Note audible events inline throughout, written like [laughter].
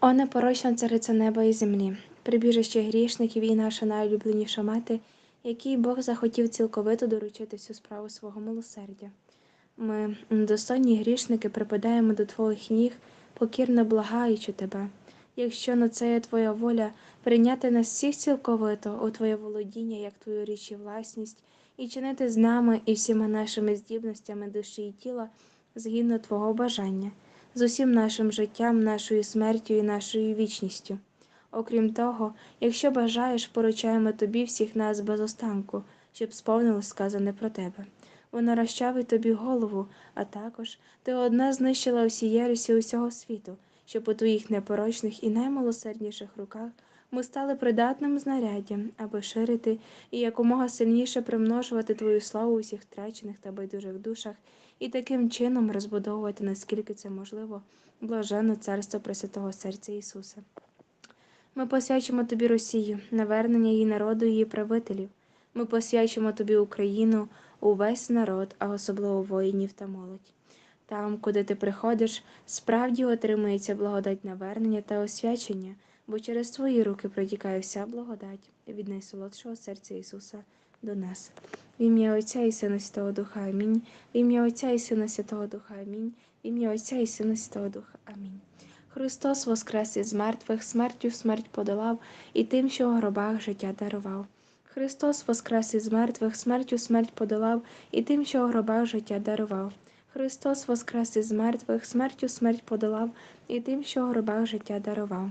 О непорочна цариця неба і землі, прибіжище грішників і наша найулюбленіша мати, якій Бог захотів цілковито доручити всю справу свого милосердя. Ми, недостойні грішники, припадаємо до Твоїх ніг, покірно благаючи Тебе. Якщо на це є Твоя воля, прийняти нас всіх цілковито у Твоє володіння, як Твою річ і власність, і чинити з нами і всіма нашими здібностями душі і тіла згідно Твого бажання з усім нашим життям, нашою смертю і нашою вічністю. Окрім того, якщо бажаєш, поручаємо тобі всіх нас без останку, щоб сповнилось сказане про тебе. Вона розчавить тобі голову, а також ти одна знищила всі єресі усього світу, щоб у твоїх непорочних і наймилосердніших руках ми стали придатним знаряддям, аби ширити і якомога сильніше примножувати твою славу у всіх втрачених та байдужих душах і таким чином розбудовувати, наскільки це можливо, блаженне царство Пресвятого серця Ісуса. Ми посвячимо тобі Росію, навернення її народу і її правителів. Ми посвячимо тобі Україну, увесь народ, а особливо воїнів та молодь. Там, куди ти приходиш, справді отримується благодать навернення та освячення, бо через твої руки протікає вся благодать від найсолодшого серця Ісуса до нас. В ім'я Отця і Сина Святого Духа Амінь. В ім'я Отця і Сина Святого Духа Амінь. В ім'я Отця і Сина Святого Духа Амінь. Христос воскрес із мертвих, смертю смерть подолав, і тим, що у гробах життя дарував. Христос воскрес із мертвих, смертю смерть подолав, і тим, що у гробах життя дарував. Христос воскрес із мертвих, смертю смерть подолав, і тим, що у гробах життя дарував.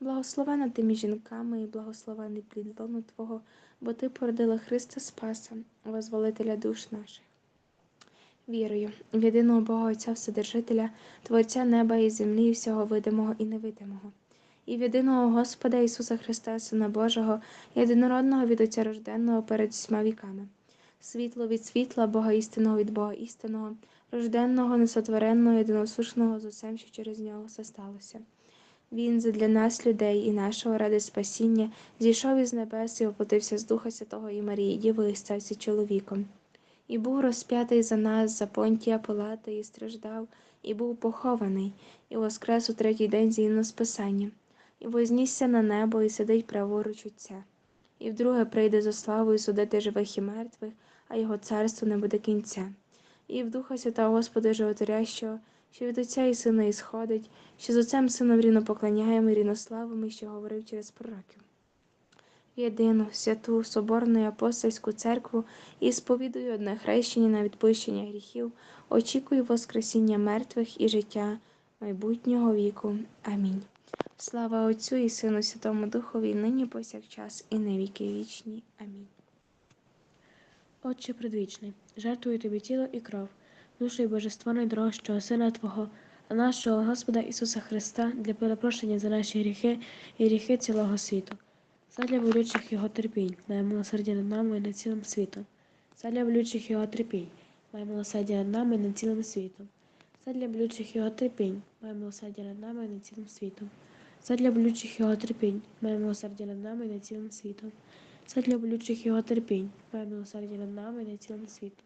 благословена ти між жінками і благословений плід лону Твого, бо Ти породила Христа Спаса, возволителя душ наших. Вірую в єдиного Бога Отця Вседержителя, Творця неба і землі, і всього видимого і невидимого, і в єдиного Господа Ісуса Христа, Сина Божого, єдинородного від Отця рожденного перед всіма віками, світло від світла, Бога істинного від Бога істинного, рожденного, несотвореного, єдиносушного з усім, що через нього все сталося. Він задля нас, людей і нашого ради спасіння, зійшов із небес і воплотився з Духа Святого і Марії, Діви, і стався чоловіком. І був розп'ятий за нас, за понтія Пилата, і страждав, і був похований, і воскрес у третій день згідно з Писанням, і вознісся на небо, і сидить праворуч Отця. І вдруге прийде за славою судити живих і мертвих, а його царство не буде кінця. І в Духа Святого Господа Животворящого, що від Отця і Сина ісходить, що з Отцем Сином рівно поклоняємо і рівнославимо, що говорив через пророків. Єдину, святу, соборну і апостольську церкву і сповідую одне хрещення на відпущення гріхів, очікую Воскресіння мертвих і життя майбутнього віку. Амінь. Слава Отцю і Сину Святому Духові, нині повсякчас і на віки вічні. Амінь. Отче предвічний, жертвую тобі тіло і кров, душу і божество найдорожчого Сина Твого, нашого Господа Ісуса Христа для перепрошення за наші гріхи і гріхи цілого світу. Задля болючих Його терпінь, дай милосердя над нами і над цілим світом. Задля болючих Його терпінь, май милосердя над нами і над цілим світом. Задля болючих Його терпінь, май милосердя над нами і над цілим світом. Задля болючих Його терпінь, май милосердя над нами і над цілим світом. Задля болючих Його терпінь, май милосердя над нами і над цілим світом.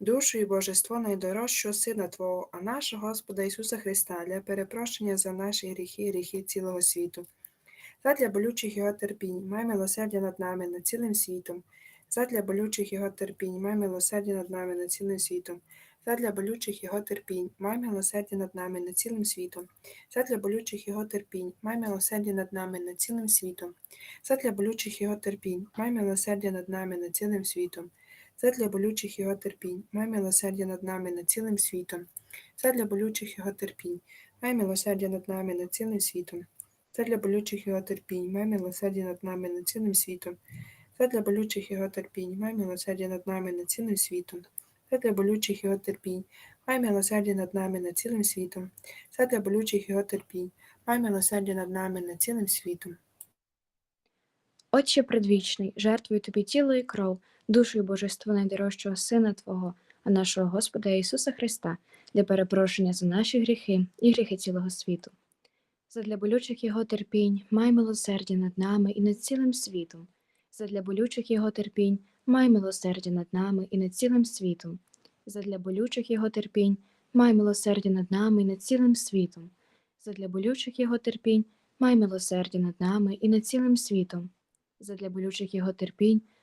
душу і божество найдорожчого Сина Твого, а нашого Господа Ісуса Христа для перепрощення за наші гріхи і гріхи цілого світу. Задля болючих його терпінь, май милосердя над нами, над цілим світом. Задля болючих його терпінь, май милосердя над нами, над цілим світом. Задля болючих його терпінь, май милосердя над нами, над цілим світом. Задля болючих його терпінь, май милосердя над нами, над цілим світом. Задля болючих його терпінь, май милосердя над нами, над цілим світом. Задля болючих його терпінь, май милосердя над нами над цілим світом, задля болючих його терпінь, май милосердя над нами над цілим світом, задля болючих його терпінь, май милосердя над нами над цілим світом, задля болючих його терпінь, май милосердя над нами над цілим світом, задля болючих його терпінь, май милосердя над нами над цілим світом, задля болючих його терпінь, май милосердя над нами над цілим світом. Отче предвічний, жертвую тобі тіло і кров, душу і божество найдорожчого Сина Твого, а нашого Господа Ісуса Христа, для перепрошення за наші гріхи і гріхи цілого світу. Задля болючих Його терпінь, май милосердя над нами і над цілим світом. Задля болючих Його терпінь, май милосердя над нами і над цілим світом. Задля болючих Його терпінь, май милосердя над нами і над цілим світом. Задля болючих Його терпінь, май милосердя над нами і над цілим світом задля болючих його терпінь,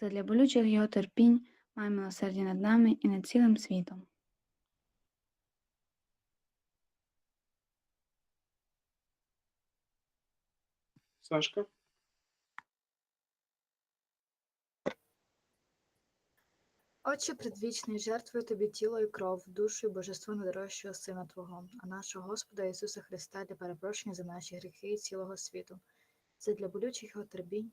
задля болючих його терпінь, май милосердя над нами і над цілим світом. Сашка. Отче предвічний, жертвую тобі тіло і кров, душу і божество найдорожчого Сина Твого, а нашого Господа Ісуса Христа для перепрошення за наші гріхи і цілого світу. Задля болючих його терпінь,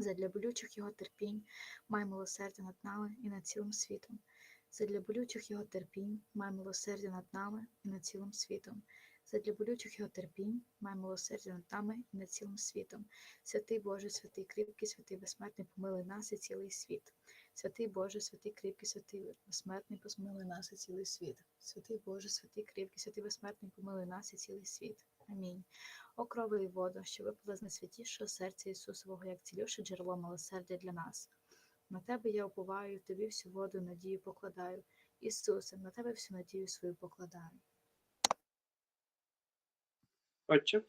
Задля болючих його терпінь, май милосердя над нами і над цілим світом. Задля болючих його терпінь, май милосердя над нами і над цілим світом. Задля болючих його терпінь, май милосердя над нами і над цілим світом. Святий Боже, святий кріпкий, святий безсмертний, помилуй нас і цілий світ. Святий Боже, святий кріпкий, святий безсмертний, помилуй нас і цілий світ. Святий Боже, святий кріпкий, святий безсмертний, помилуй нас і цілий світ. Амінь. О крови і воду, що випала з найсвятішого серця Ісусового, як цілюше джерело милосердя для нас. На тебе я уповаю, тобі всю воду надію покладаю. Ісусе, на тебе всю надію свою покладаю. Отче.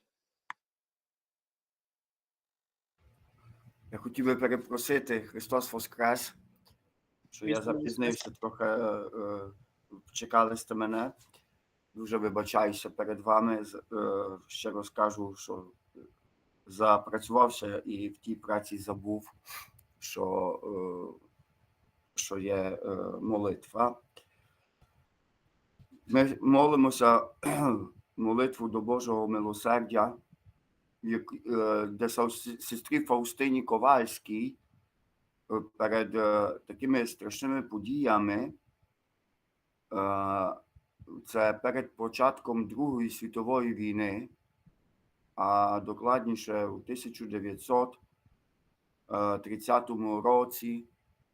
Я хотів би перепросити Христос Воскрес, що я запізнився трохи, е, е, чекали сте мене. Дуже вибачаюся перед вами. е, Ще розкажу, що запрацювався і в тій праці забув, що, е, що є е, молитва. Ми молимося [clears throat] молитву до Божого милосердя, де сестрі Фаустині Ковальській перед такими страшними подіями. Е, Це перед початком Другої світової війни, а докладніше у 1930 році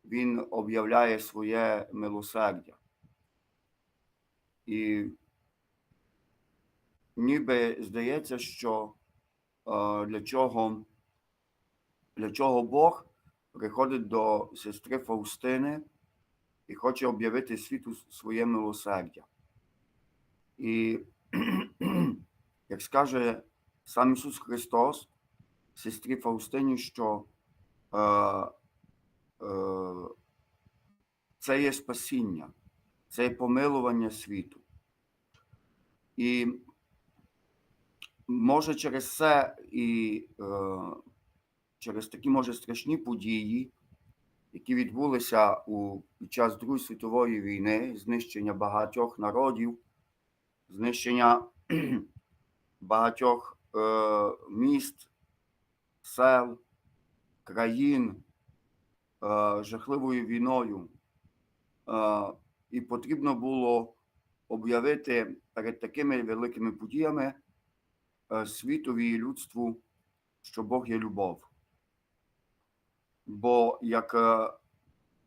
він об'являє своє милосердя. І ніби здається, що е, для чого, для чого Бог приходить до сестри Фаустини і хоче об'явити світу своє милосердя. І [clears throat] як скаже сам Ісус Христос, сестрі Фаустині, що е, е, це є спасіння, це є помилування світу. І може через це і е, через такі, може, страшні події, які відбулися у під час Другої світової війни, знищення багатьох народів, знищення [clears throat] багатьох е, міст, сел, країн е, жахливою війною. Е, і потрібно було об'явити перед такими великими подіями світові і людству, що Бог є любов. Бо як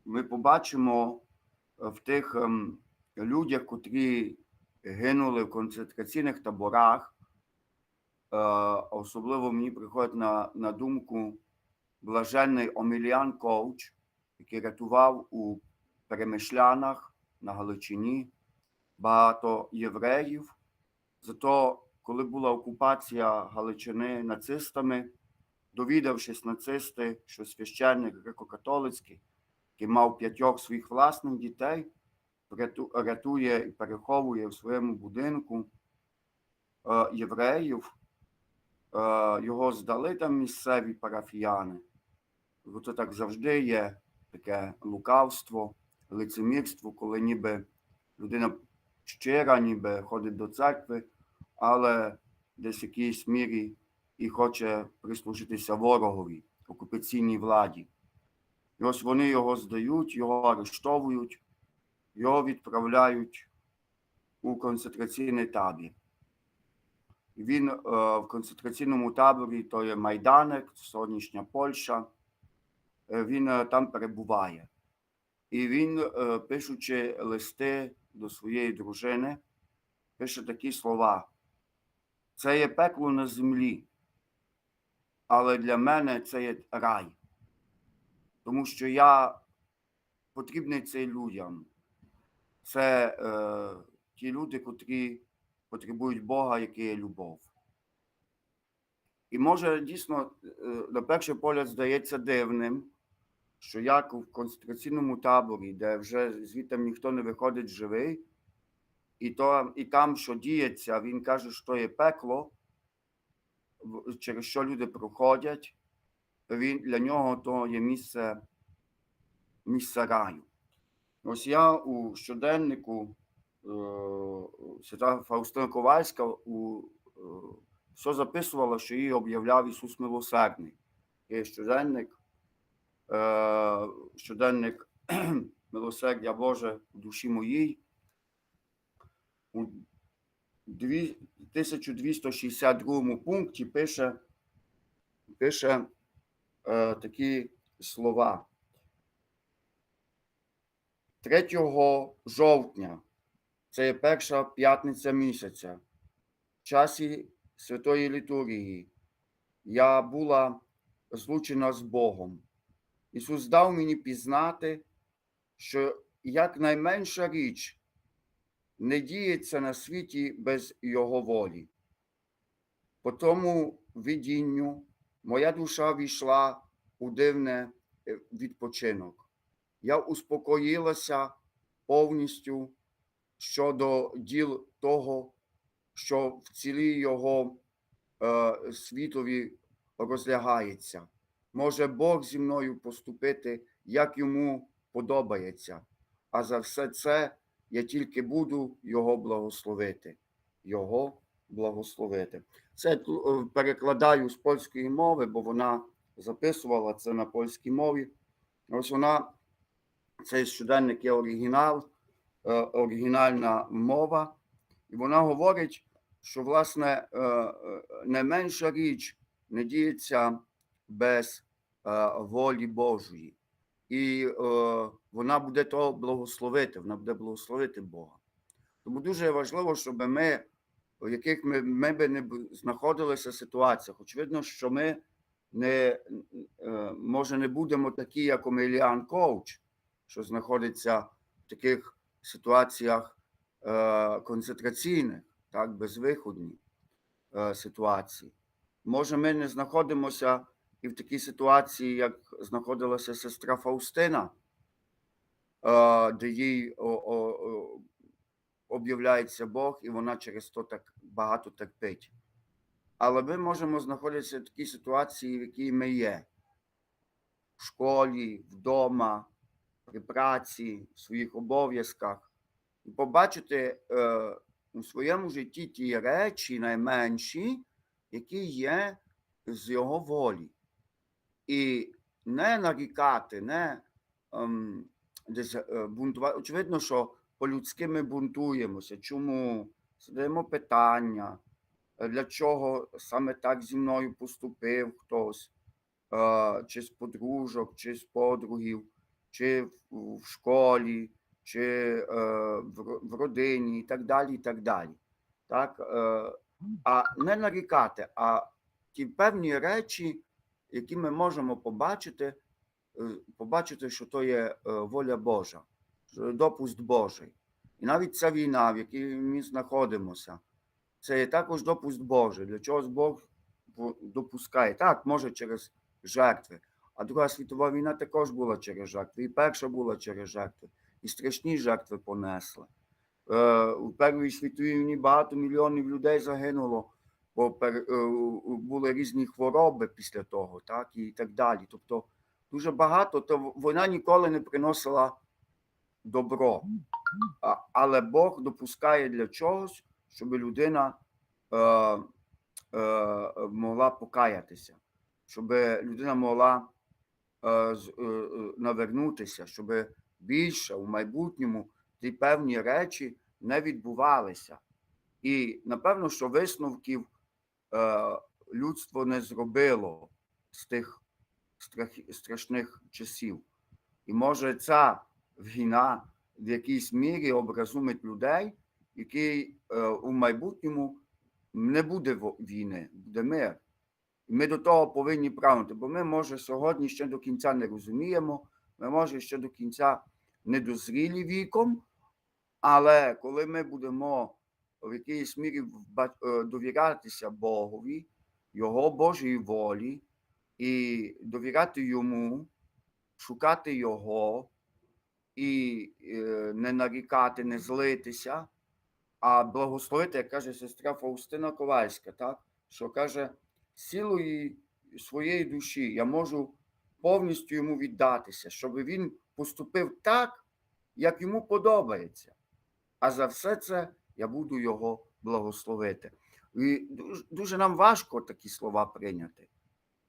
ми побачимо в тих ем, людях, котрі гинули в концентраційних таборах, е, особливо мені приходить на, на думку блаженний Оміліан Коуч, який рятував у перемишлянах на Галичині багато євреїв. Зато, коли була окупація Галичини нацистами, довідавшись нацисти, що священник греко-католицький, який мав п'ятьох своїх власних дітей, рятує і переховує в своєму будинку е, євреїв, е, його здали там місцеві парафіяни. Бо це так завжди є таке лукавство, лицемірство, коли ніби людина щира, ніби ходить до церкви, але десь в якійсь мірі і хоче прислужитися ворогові, окупаційній владі. І ось вони його здають, його арештовують, його відправляють у концентраційний табір. Він е, в концентраційному таборі, то є Майданек, сьогоднішня Польща, е, він е, там перебуває. І він, пишучи листи до своєї дружини, пише такі слова: це є пекло на землі, але для мене це є рай. Тому що я потрібний цей людям. Це е, ті люди, котрі потребують Бога, який є любов. І може дійсно е, на перший погляд здається дивним, що як в концентраційному таборі, де вже звідти ніхто не виходить живий, і, то, і там, що діється, він каже, що є пекло, через що люди проходять, він, для нього то є місце, місце раю. Ось я у щоденнику е, Свята Фаустина Ковальська у, е, все записувала, що їй об'являв Ісус Милосердний. Є щоденник, е, щоденник [clears throat] Милосердя Боже в душі моїй. У 1262 пункті пише, пише е, такі слова. 3 жовтня, це є перша п'ятниця місяця, в часі Святої Літургії, я була злучена з Богом. Ісус дав мені пізнати, що якнайменша річ не діється на світі без Його волі. По тому видінню моя душа війшла у дивне відпочинок. Я успокоїлася повністю щодо діл того, що в цілій його е, світові розлягається. Може Бог зі мною поступити, як йому подобається, а за все це я тільки буду його благословити. Його благословити. Це е, перекладаю з польської мови, бо вона записувала це на польській мові. Ось вона, цей щоденник є оригінал, е, оригінальна мова, і вона говорить, що власне е, е, не менша річ не діється без волі Божої. І вона буде того благословити, вона буде благословити Бога. Тому дуже важливо, щоб ми в яких ми, ми би не знаходилися ситуаціях. Очевидно, що ми не може не будемо такі, як Омеліан Коуч, що знаходиться в таких ситуаціях е, концентраційних, так, безвиходні е, ситуації. Може, ми не знаходимося і в такій ситуації, як знаходилася сестра Фаустина, е, де їй об'являється Бог, і вона через то так багато терпить. Але ми можемо знаходитися в такій ситуації, в якій ми є. В школі, вдома, при праці, в своїх обов'язках. І побачити е, у своєму житті ті речі найменші, які є з його волі. І не нарікати, не ем, десь е, бунтувати. Очевидно, що по-людськи ми бунтуємося. Чому? Задаємо питання, для чого саме так зі мною поступив хтось, е, чи з подружок, чи з подругів, чи в, школі, чи е, в, родині, і так далі. і так далі. Так? Е, а не нарікати, а ті певні речі, які ми можемо побачити, е, побачити, що то є воля Божа, є Божий. І навіть ця війна, в якій ми знаходимося, це є також допуск Божий. Для чогось Бог допускає. Так, може через жертви. А Друга світова війна також була через жертви. І перша була через жертви. І страшні жертви понесли. Е, У Першій світовій війні багато мільйонів людей загинуло, бо е, були різні хвороби після того, так, і так далі. Тобто дуже багато, то вона ніколи не приносила добро. Але Бог допускає для чогось, щоб людина е, е, могла покаятися, щоб людина могла навернутися, щоб більше у майбутньому ті певні речі не відбувалися. І напевно, що висновків е, людство не зробило з тих страшних часів. І може ця війна в якійсь мірі образумить людей, які е, у майбутньому не буде війни, буде мир. Ми до того повинні прагнути, бо ми, може, сьогодні ще до кінця не розуміємо, ми, може, ще до кінця не віком, але коли ми будемо в якійсь мірі е, довірятися Богові, Його Божій волі і довіряти йому, шукати Його і е, не нарікати, не злитися, а благословити, як каже сестра Фаустина Ковальська, так? що каже, силою своєї душі я можу повністю йому віддатися, щоб він поступив так, як йому подобається. А за все це я буду його благословити. І дуже, нам важко такі слова прийняти.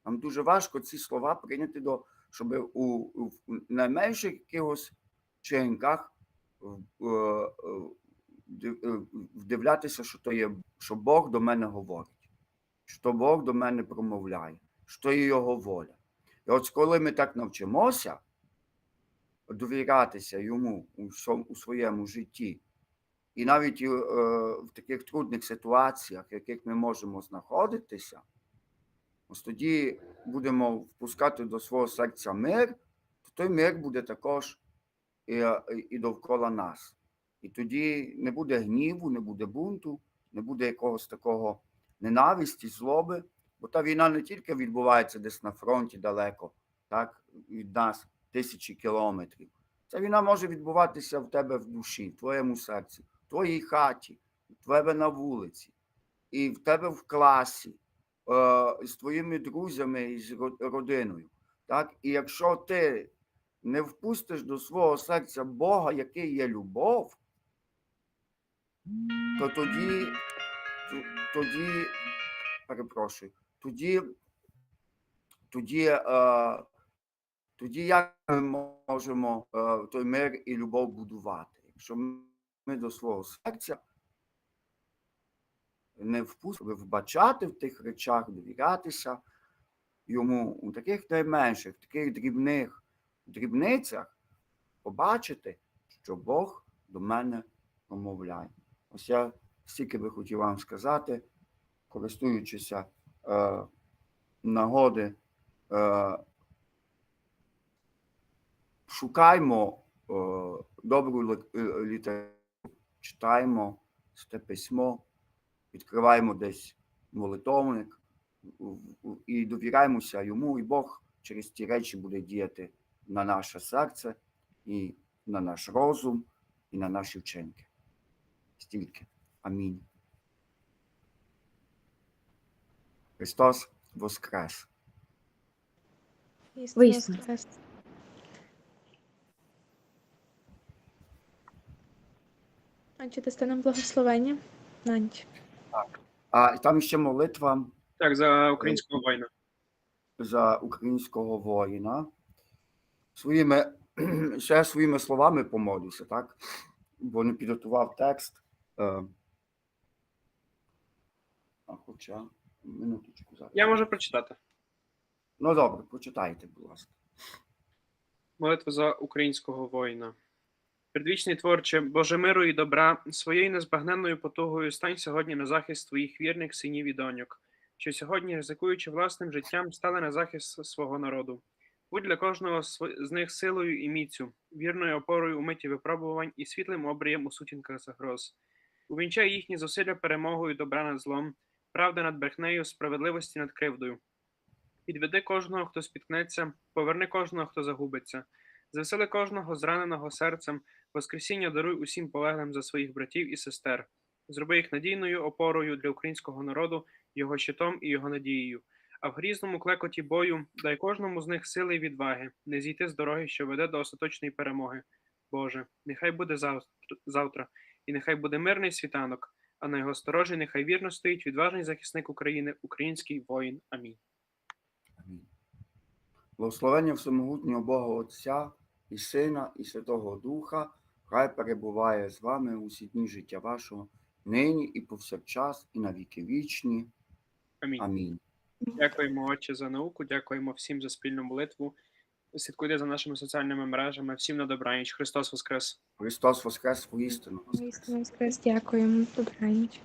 Нам дуже важко ці слова прийняти, до, щоб у, у найменших якихось чинках е, вдивлятися, що то є, що Бог до мене говорить, що Бог до мене промовляє, що є його воля. І от коли ми так навчимося довірятися йому у, своєму житті, і навіть е, в таких трудних ситуаціях, в яких ми можемо знаходитися, ось тоді будемо впускати до свого серця мир, то той мир буде також і, і довкола нас. І тоді не буде гніву, не буде бунту, не буде якогось такого ненависті, злоби, бо та війна не тільки відбувається десь на фронті далеко, так, від нас тисячі кілометрів. Ця війна може відбуватися в тебе в душі, в твоєму серці, в твоїй хаті, в тебе на вулиці, і в тебе в класі, е, з твоїми друзями і з родиною. Так? І якщо ти не впустиш до свого серця Бога, який є любов, то тоді, то- тоді, перепрошую, тоді, тоді, е, тоді як ми можемо е, той мир і любов будувати? Якщо ми до свого серця не впустимо вбачати в тих речах, довірятися йому у таких найменших, таких дрібних дрібницях, побачити, що Бог до мене промовляє. Ось я стільки би хотів вам сказати, користуючися е, нагоди, е, шукаймо е, добру е, літературу, читаємо святе письмо, відкриваємо десь молитовник і довіряємося йому, і Бог через ті речі буде діяти на наше серце, і на наш розум, і на наші вчинки. Стільки. Амінь. Христос Воскрес! Воскрес. Анче, дасте нам благословення? Нанч. А там ще молитва Так, за українського воїна. за українського воїна. Своїми, [clears throat] ще своїми словами помолюся, так? Бо не підготував текст. А хоча, минуточку зараз. Я можу прочитати. Ну добре, почитайте, будь ласка. Молитва за українського воїна. Предвічний творче, Боже миру і добра, своєю незбагненною потугою стань сьогодні на захист твоїх вірних синів і доньок, що сьогодні, ризикуючи власним життям, стали на захист свого народу. Будь для кожного з них силою і міцю, вірною опорою у миті випробувань і світлим обрієм у сутінках загроз. Увінчай їхні зусилля перемогою добра над злом, правди над брехнею, справедливості над кривдою. Підведи кожного, хто спіткнеться, поверни кожного, хто загубиться. Звесели кожного зраненого серцем, Воскресіння даруй усім полеглим за своїх братів і сестер. Зроби їх надійною опорою для українського народу, його щитом і його надією. А в грізному клекоті бою дай кожному з них сили і відваги, не зійти з дороги, що веде до остаточної перемоги. Боже, нехай буде завтра, завтра, і нехай буде мирний світанок, а на його сторожі нехай вірно стоїть відважний захисник України, український воїн. Амінь. Амінь. Благословення всемогутнього Бога Отця і Сина, і Святого Духа, хай перебуває з вами усі дні життя вашого, нині і повсякчас, і на віки вічні. Амінь. Амінь. Дякуємо, Отче, за науку. Дякуємо всім за спільну молитву. Слідкуйте за нашими соціальними мережами. Всім на добраніч. Христос Воскрес! Христос Воскрес воістину. Істина воскрес. Дякуємо. Добраніч.